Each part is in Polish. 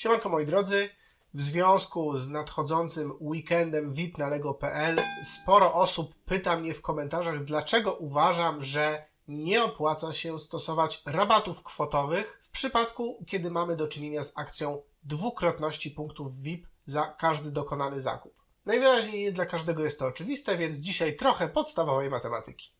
Siemanko moi drodzy, w związku z nadchodzącym weekendem VIP na Lego.pl sporo osób pyta mnie w komentarzach, dlaczego uważam, że nie opłaca się stosować rabatów kwotowych w przypadku, kiedy mamy do czynienia z akcją dwukrotności punktów VIP za każdy dokonany zakup. Najwyraźniej nie dla każdego jest to oczywiste, więc dzisiaj trochę podstawowej matematyki.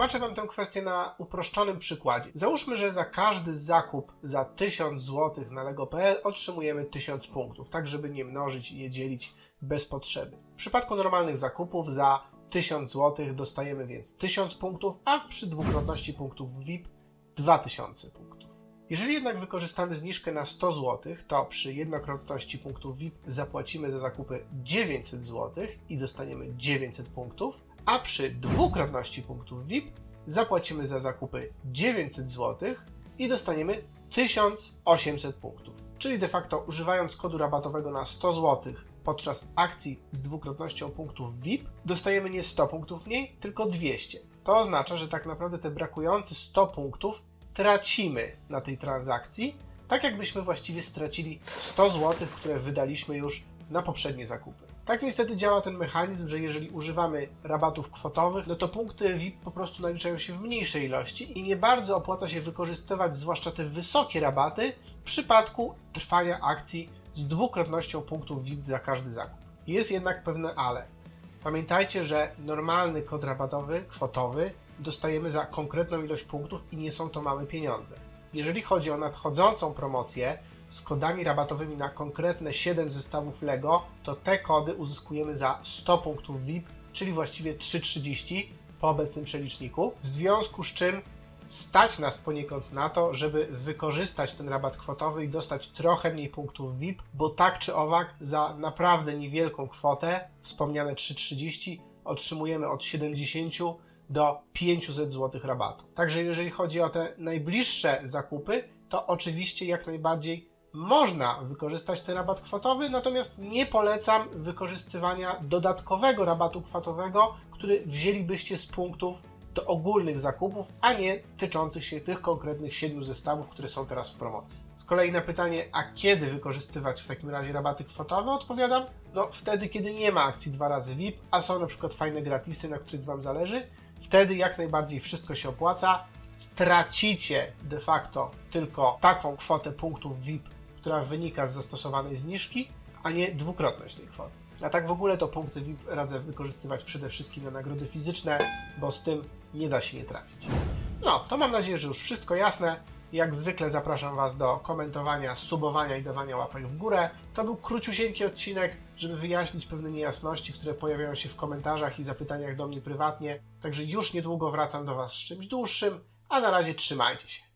Wytłumaczę Wam tę kwestię na uproszczonym przykładzie. Załóżmy, że za każdy zakup za 1000 zł na Lego.pl otrzymujemy 1000 punktów, tak żeby nie mnożyć i nie dzielić bez potrzeby. W przypadku normalnych zakupów za 1000 zł dostajemy więc 1000 punktów, a przy dwukrotności punktów VIP 2000 punktów. Jeżeli jednak wykorzystamy zniżkę na 100 zł, to przy jednokrotności punktów VIP zapłacimy za zakupy 900 zł i dostaniemy 900 punktów, a przy dwukrotności punktów VIP zapłacimy za zakupy 900 zł i dostaniemy 1800 punktów. Czyli de facto używając kodu rabatowego na 100 zł podczas akcji z dwukrotnością punktów VIP dostajemy nie 100 punktów mniej, tylko 200. To oznacza, że tak naprawdę te brakujące 100 punktów tracimy na tej transakcji, tak jakbyśmy właściwie stracili 100 zł, które wydaliśmy już na poprzednie zakupy. Tak niestety działa ten mechanizm, że jeżeli używamy rabatów kwotowych, no to punkty VIP po prostu naliczają się w mniejszej ilości i nie bardzo opłaca się wykorzystywać zwłaszcza te wysokie rabaty w przypadku trwania akcji z dwukrotnością punktów VIP za każdy zakup. Jest jednak pewne ale. Pamiętajcie, że normalny kod rabatowy, kwotowy, dostajemy za konkretną ilość punktów i nie są to małe pieniądze. Jeżeli chodzi o nadchodzącą promocję z kodami rabatowymi na konkretne 7 zestawów LEGO, to te kody uzyskujemy za 100 punktów VIP, czyli właściwie 3,30 po obecnym przeliczniku, w związku z czym stać nas poniekąd na to, żeby wykorzystać ten rabat kwotowy i dostać trochę mniej punktów VIP, bo tak czy owak za naprawdę niewielką kwotę, wspomniane 3,30, otrzymujemy od 70 do 500 zł rabatu. Także jeżeli chodzi o te najbliższe zakupy, to oczywiście jak najbardziej można wykorzystać ten rabat kwotowy, natomiast nie polecam wykorzystywania dodatkowego rabatu kwotowego, który wzięlibyście z punktów do ogólnych zakupów, a nie tyczących się tych konkretnych siedmiu zestawów, które są teraz w promocji. Z kolei na pytanie, a kiedy wykorzystywać w takim razie rabaty kwotowe, odpowiadam, no wtedy, kiedy nie ma akcji dwa razy VIP, a są na przykład fajne gratisy, na których Wam zależy, wtedy jak najbardziej wszystko się opłaca. Tracicie de facto tylko taką kwotę punktów VIP, która wynika z zastosowanej zniżki, a nie dwukrotność tej kwoty. A tak w ogóle to punkty VIP radzę wykorzystywać przede wszystkim na nagrody fizyczne, bo z tym nie da się nie trafić. No, to mam nadzieję, że już wszystko jasne. Jak zwykle zapraszam Was do komentowania, subowania i dawania łapek w górę. To był króciusieńki odcinek, żeby wyjaśnić pewne niejasności, które pojawiają się w komentarzach i zapytaniach do mnie prywatnie. Także już niedługo wracam do Was z czymś dłuższym, a na razie trzymajcie się.